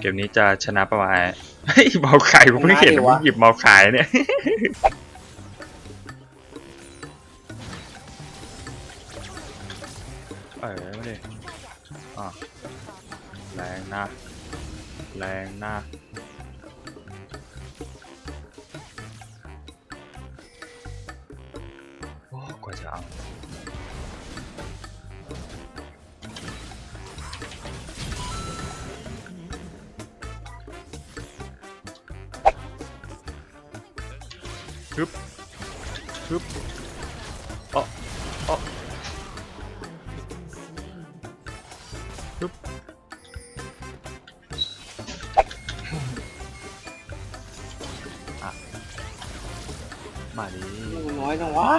เกมนี้จะชนะประมาณเฮ้ยเมาขายผมเพิ่งเห็นชนะดิวะมึงหยิบเมาขายเนี่ย เออไม่ได้อะแรงนะ แรงนะโอ้กว่าจะเอา ฮึบฮึบเอ๋ออ๋อฮึบอะมาดิ น้อยจังวะ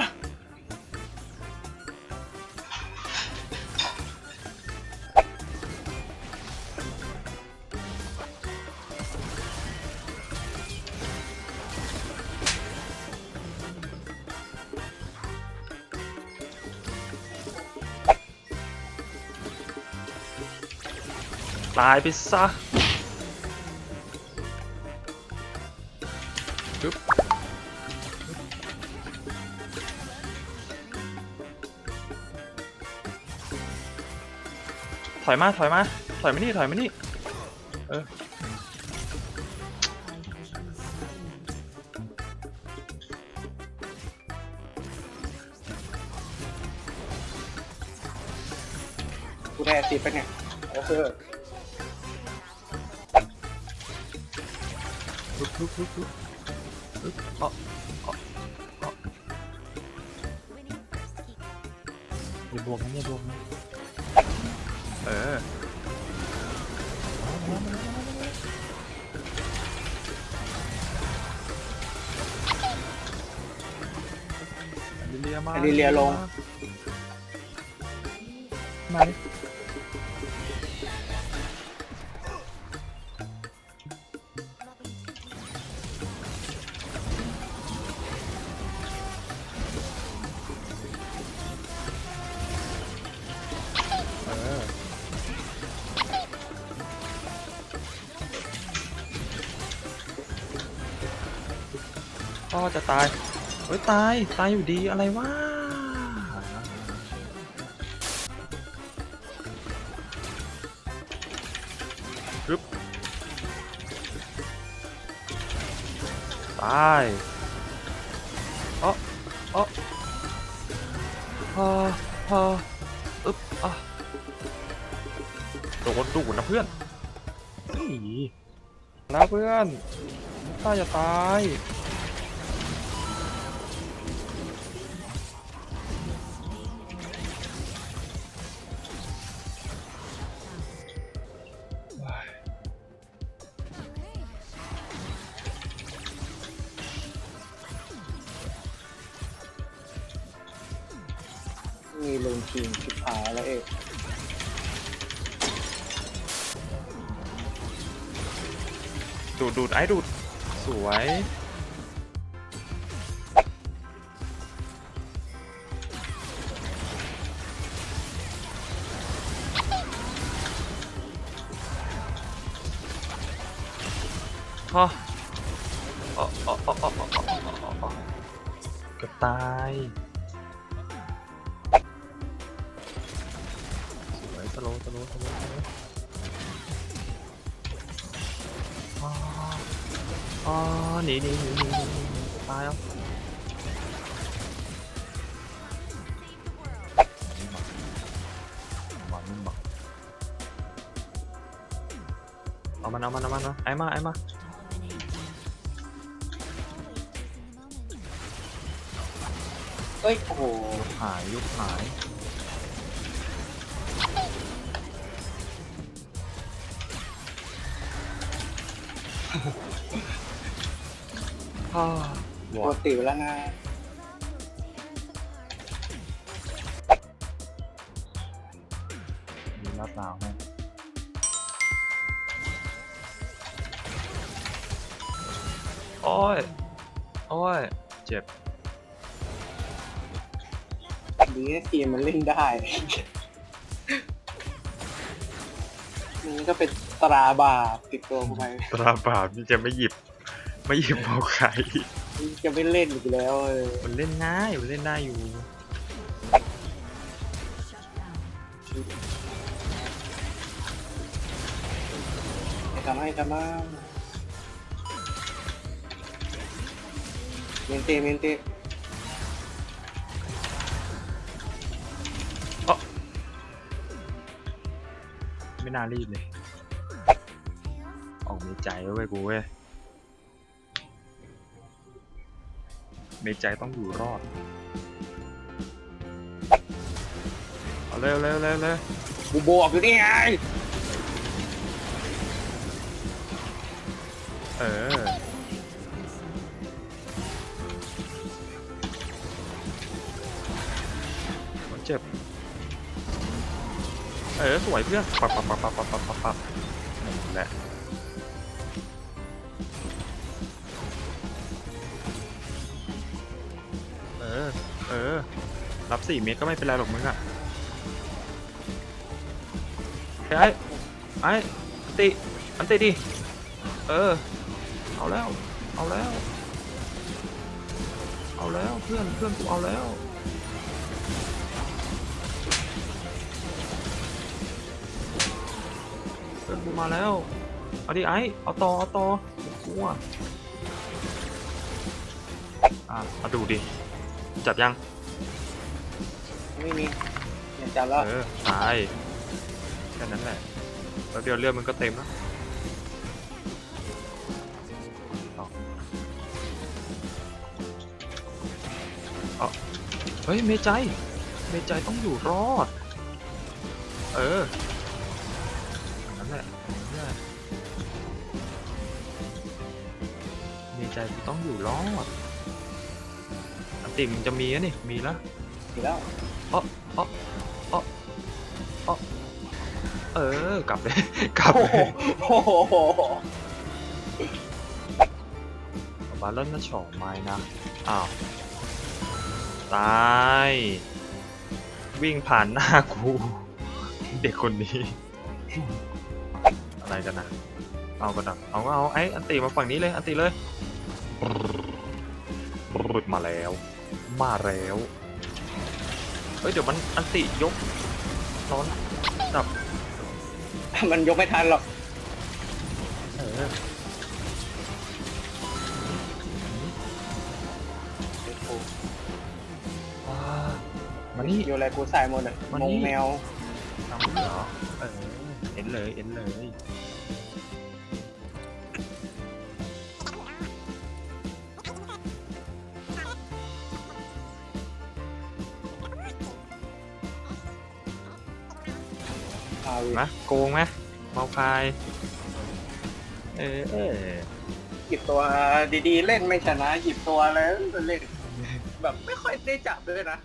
ตายไปซะปึ๊บถอยมา ถอยมา ถอยมานี่ ถอยมานี่ เออกูได้สิบไปเนี่ยโอเค ปึ๊บปึ๊บปึ๊บปึ๊บปึ๊บเอ๋ออย่าบวกนะอย่าบวกนะเออลิเลียมาลิเลียลงมาดิ พ่อจะตาย เฮ้ย ตาย ตายอยู่ดีอะไรวะปึ๊บตายเอ๋อเอ๋อพอพออึ๊บอะ ดนดูดนะเพื่อนนี่แล้วเพื่อนตายจะตายมีลงทีมชิบหายแล้วเอก ดูดดูดไอ้ดูด สวยฮะอ๋ออ๋ออ๋ออ๋ออ๋ออ๋ออ๋อเกือบตายสวยสโลว์สโลว์สโลว์สโล อ๋อหนีหนีหนีหนีหนีหนีหนีตายแล้วมามึงมาเอามันเอามันเอามันเอาไอ้มาไอ้มาเอ้ยโอ้โหหายยุบหาย ฮ่าปวกติไปแล้วนะมีลาดดาวให้ โอ้ย โอ้ย เจ็บ ดีนะทีมมันเล่นได้ไนี่ก็เป็นตราบาปติดตัวกูไปตราบาปนี่จะไม่หยิบ ไม่หยิบเอาใครจะไม่เล่นอีกแล้วเออมันเล่นง่ายมันเล่นได้อยู่ไอ้กามาไอ้กามาเมนเตเมนเตไม่น่ารีบเลย ออกมีใจไว้เว้ยกูเว้ย ในใจต้องอยู่รอด เอาเร็วเร็วเร็วเร็วกูบวกอยู่นี่ไงเออ มันเจ็บ เออ สวยเพื่อน ปับปับปับปับปับปับปับนั่แหละ รับสี่เมตรก็ไม่เป็นไรหรอกมึงอะไอ้ไอ้อันติอันติดิเออ เอาแล้ว เอาแล้ว เอาแล้วเพื่อนเพื่อนกูเอาแล้วเพื่อนกูมาแล้วเอาดิไอ้เอาต่อเอาต่อกูอะอะมาดูดิจับยัง ไม่มีอย่าจับแล้วเออตายแค่นั้นแหละแล้วเดียวเลือดมันก็เต็มแล้วเอาเอาเฮ้ยเมใจยเมใจยต้องอยู่รอด เออนั่นแหละนั่นแหละเมใจยกูต้องอยู่รอดอันติมนจะมีอะนี่มีแล้ว ทีแล้วเออกลับเลย กลับโอ้เลโหยโอ้โหบาลอนน่าฉ่อไม้นะ อ้าว ตาย วิ่งผ่านหน้ากู เด็กคนนี้ อะไรกันนะ เอากันนะเอาก็เอาไอ้อันตีมาฝั่งนี้เลย อันตีเลยบรุดมาแล้ว มาแล้ว เฮ้ยเดี๋ยวมันอันติยกร้อนดับมันยกไม่ทันหรอกเออว้ามานี่ อยู่อะไรกูใส่หมดอะมันมนี่งแมว ทำเหรอเออเห็นเลยเห็นเลย นะโกงไหมเมาคายเออเออหยิบตัวดีๆ เล่นไม่ชนะหยิบตัวแล้วเล่นแบบไม่ค่อยได้จับเลยนะ